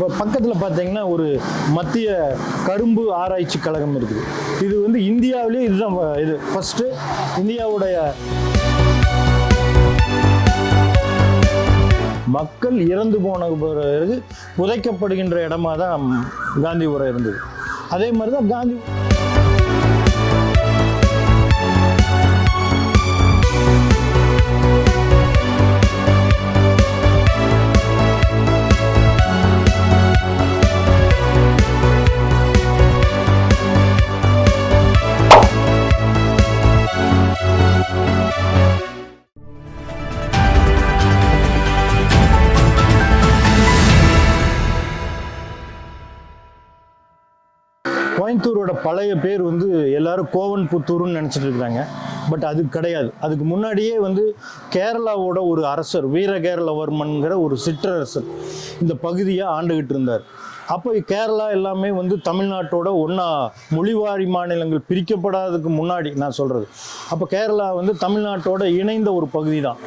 இப்போ பக்கத்தில் பார்த்தீங்கன்னா ஒரு மத்திய கரும்பு ஆராய்ச்சி கழகம் இருக்குது. இது வந்து இந்தியாவிலே இதுதான் இது ஃபஸ்ட்டு இந்தியாவுடைய மக்கள் இறந்து போன பிறகு புதைக்கப்படுகின்ற இடமா தான் காந்தி உரை இருந்தது. அதே மாதிரி தான் காந்தி கோயம்புத்தூரோட பழைய பேர் வந்து எல்லாரும் கோவன் புத்தூர்னு நினச்சிட்டு இருக்கிறாங்க. பட் அது கிடையாது. அதுக்கு முன்னாடியே வந்து கேரளாவோட ஒரு அரசர் வீரகேரளவர்மன்கிற ஒரு சிற்றரசர் இந்த பகுதியை ஆண்டுகிட்டு இருந்தார். அப்போ கேரளா எல்லாமே வந்து தமிழ்நாட்டோட ஒன்றா மொழிவாரி மாநிலங்கள் பிரிக்கப்படாததுக்கு முன்னாடி நான் சொல்கிறது அப்போ கேரளா வந்து தமிழ்நாட்டோட இணைந்த ஒரு பகுதி தான்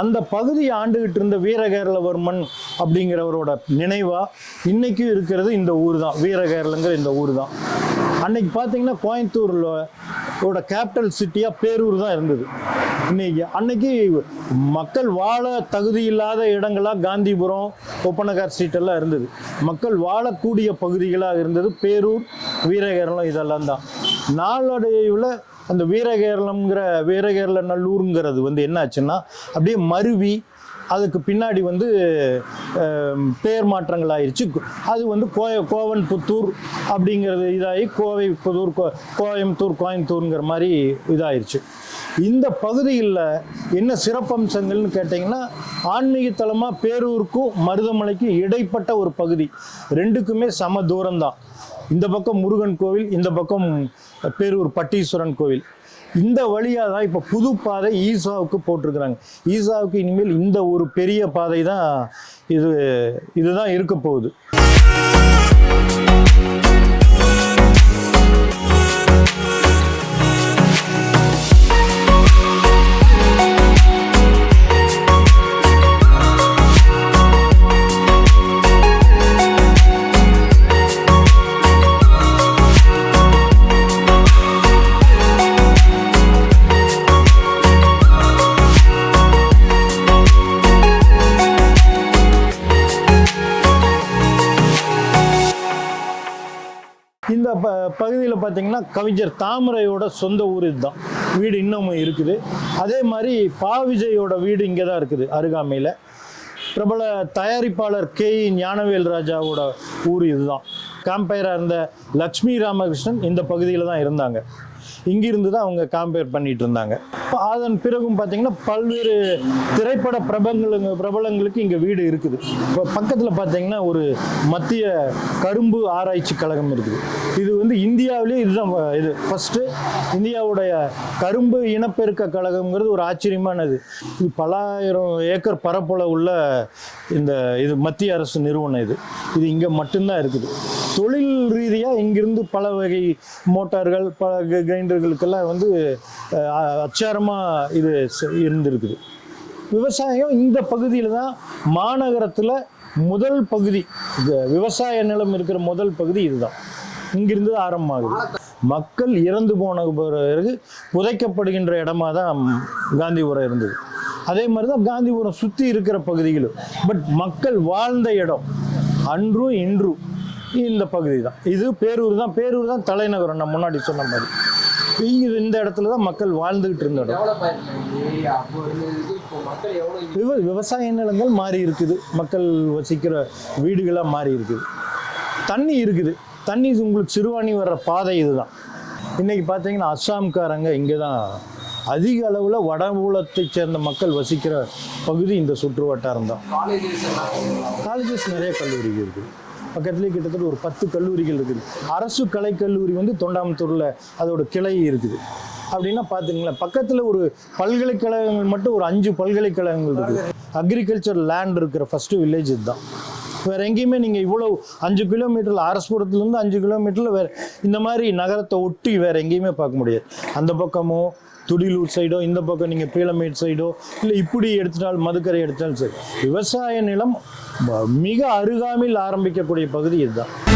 அந்த பகுதியை ஆண்டுகிட்டு இருந்த வீரகேரளவர்மன் அப்படிங்கிறவரோட நினைவாக இன்றைக்கும் இருக்கிறது இந்த ஊர் தான் வீரகேரளங்கிற இந்த ஊர் தான் அன்னைக்கு பார்த்தீங்கன்னா கோயம்புத்தூரில் ஓட கேபிட்டல் சிட்டியாக பேரூர் தான் இருந்தது. இன்னைக்கு அன்னைக்கு மக்கள் வாழ தகுதி இல்லாத இடங்களாக காந்திபுரம் ஒப்பனகார் ஸ்ட்ரீட்டெல்லாம் இருந்தது. மக்கள் வாழக்கூடிய பகுதிகளாக இருந்தது பேரூர் வீரகேரளம் இதெல்லாம் தான். நாளடைவில் அந்த வீரகேரளம்ங்கிற வீரகேரள நல்லூருங்கிறது வந்து என்னாச்சுன்னா அப்படியே மருவி அதுக்கு பின்னாடி வந்து பெயர் பேர் மாற்றங்கள் ஆயிடுச்சு அது வந்து கோய கோவன் புத்தூர் அப்படிங்கிறது இதாகி கோவை புதூர் கோ கோயம்புத்தூர் கோயம்புத்தூருங்கிற மாதிரி இதாயிருச்சு. இந்த பகுதியில் என்ன சிறப்பம்சங்கள்னு கேட்டிங்கன்னா ஆன்மீகத்தலமாக பேரூருக்கும் மருதமலைக்கும் இடைப்பட்ட ஒரு பகுதி. ரெண்டுக்குமே சம தூரம்தான் இந்த பக்கம் முருகன் கோவில் இந்த பக்கம் பேரூர் பட்டீஸ்வரன் கோவில். இந்த வழியாக தான் இப்போ புது பாதை ஈசாவுக்கு போட்டிருக்கிறாங்க. ஈசாவுக்கு இனிமேல் இந்த ஒரு பெரிய பாதை தான் இது இதுதான் இருக்க போகுது. ப பகுதியில் பார்த்தீங்கன்னா கவிஞர் தாமரையோட சொந்த ஊர் இதுதான். வீடு இன்னமும் இருக்குது. அதே மாதிரி பா விஜயோட வீடு இங்கே தான் இருக்குது அருகாமையில். பிரபல தயாரிப்பாளர் கே இ. ஞானவேல் ராஜாவோட ஊர் இதுதான். காம்பயராக இருந்த லக்ஷ்மி ராமகிருஷ்ணன் இந்த பகுதியில் தான் இருந்தாங்க. இங்கிருந்து தான் அவங்க காம்பேர் பண்ணிட்டு இருந்தாங்க. அதன் பிறகும் பார்த்தீங்கன்னா பல்வேறு திரைப்பட பிரபலங்களுங்க பிரபலங்களுக்கு இங்கே வீடு இருக்குது. இப்போ பக்கத்தில் பார்த்தீங்கன்னா ஒரு மத்திய கரும்பு ஆராய்ச்சி கழகம் இருக்குது. இது வந்து இந்தியாவிலே இதுதான் இது ஃபஸ்ட்டு இந்தியாவுடைய கரும்பு இனப்பெருக்க கழகம்ங்கிறது ஒரு ஆச்சரியமானது. இது பலாயிரம் ஏக்கர் பரப்பளவு உள்ள இந்த இது மத்திய அரசு நிறுவனம் இது. இது இங்கே மட்டும்தான் இருக்குது. தொழில் ரீதியாக இங்கிருந்து பல வகை மோட்டார்கள் பல கிரைண்டர்களுக்கெல்லாம் வந்து அச்சார் அச்சாரமாக இது செ- இருந்திருக்குது. விவசாயம் இந்த பகுதியில் தான் மாநகரத்தில் முதல் பகுதி விவசாய நிலம் இருக்கிற முதல் பகுதி இதுதான். இங்கிருந்து ஆரம்பமாகுது. மக்கள் இறந்து போன பிறகு புதைக்கப்படுகின்ற இடமா தான் காந்திபுரம் இருந்தது. அதே மாதிரி தான் காந்திபுரம் சுற்றி இருக்கிற பகுதிகளும். பட் மக்கள் வாழ்ந்த இடம் அன்றும் இன்றும் இந்த பகுதி தான். இது பேரூர் தான். பேரூர் தான் தலைநகரம். நான் முன்னாடி சொன்ன மாதிரி. இது இந்த இடத்துல தான் மக்கள் வாழ்ந்துகிட்டு இருந்த இடம். இங்க விவ விவசாய நிலங்கள் மாறி இருக்குது. மக்கள் வசிக்கிற வீடுகளாக மாறி இருக்குது. தண்ணி இருக்குது. தண்ணி உங்களுக்கு சிறுவாணி வர்ற பாதை இதுதான். இன்னைக்கு பார்த்தீங்கன்னா அஸ்ஸாம்காரங்க இங்கே தான் அதிக அளவில் வடமூலத்தைச் சேர்ந்த மக்கள் வசிக்கிற பகுதி இந்த சுற்று வட்டாரம் தான். காலேஜஸ் நிறைய கல்லூரிகள் இருக்குது. பக்கத்துலேயே கிட்டத்தட்ட ஒரு பத்து கல்லூரிகள் இருக்குது. அரசு கலைக்கல்லூரி வந்து தொண்டாமுத்தூரில் அதோட கிளை இருக்குது. அப்படின்னா பார்த்துங்களேன் பக்கத்தில் ஒரு பல்கலைக்கழகங்கள் மட்டும் ஒரு அஞ்சு பல்கலைக்கழகங்கள் இருக்குது. அக்ரிகல்ச்சர் லேண்ட் இருக்கிற ஃபஸ்ட்டு வில்லேஜ் இதுதான். வேறு எங்கேயுமே நீங்கள் இவ்வளோ அஞ்சு கிலோமீட்டரில் அரசுபுரத்துலேருந்து அஞ்சு கிலோமீட்டரில் வேறு இந்த மாதிரி நகரத்தை ஒட்டி வேறு எங்கேயுமே பார்க்க முடியாது. அந்த பக்கமும் துடிலூர் சைடோ இந்த பக்கம் நீங்கள் பீளமேட் சைடோ இல்லை இப்படி எடுத்துட்டால் மதுக்கரை எடுத்தாலும் சரி. விவசாய நிலம் மிக அருகாமையில் ஆரம்பிக்கக்கூடிய பகுதி இதுதான்.